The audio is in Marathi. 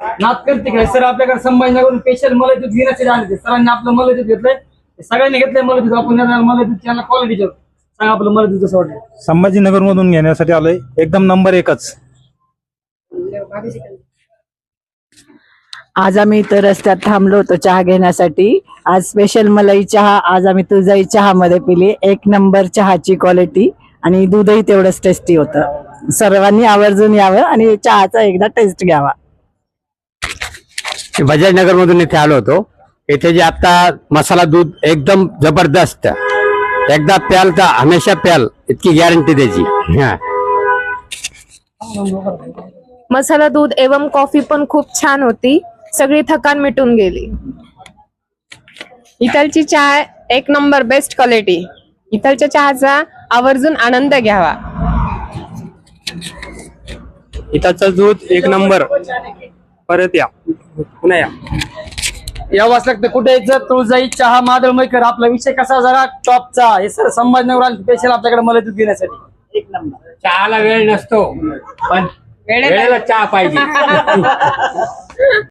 नात करते काय सर आपल्याकडे संभाजीनगरून स्पेशल मला दूध घेण्यासाठी आले सरांनी आपलं मला दूध घेतलंय. सगळ्यांनी घेतलंय मला दूध. आपण मला दूध त्यांना क्वालिटी सांगा आपलं मला दूध कसं वाटलं संभाजीनगर मधून घेण्यासाठी आलोय. एकदम नंबर एकच. आज आम्ही इथं रस्त्यात थांबलो होतो चहा घेण्यासाठी. आज स्पेशल मलाई चहा आज आम्ही तुझाई चहा मध्ये पिली. एक नंबर चहाची क्वालिटी आणि दूधही तेवढंच टेस्टी होतं. सर्वांनी आवर्जून यावं आणि चहाचा एकदा टेस्ट घ्यावा. बजाजनगर मधून इथे आलो होतो. इथे जे आता मसाला दूध एकदम जबरदस्त. एकदा प्याल तर हमेशा प्याल इतकी गॅरंटी त्याची. हा. मसाला दूध एवं कॉफी पण खूप छान होती. सगळी थकान मिटून गेली. इथलची चहा एक नंबर बेस्ट क्वालिटी इथलच्या चहाचा आवर्जून आनंद घ्यावा. इथाचं दूध एक नंबर. परत या. पुन्हा या यावंच लागतं कुठे यायचं तुळजाई चहा मादळ मैकर आपला विषय कसा जरा टॉपचा हे सर संभाजीनगर आले स्पेशल आपल्याकडे मला दूध घेण्यासाठी चहाला वेळ नसतो पण वेळेला चहा पाहिजे.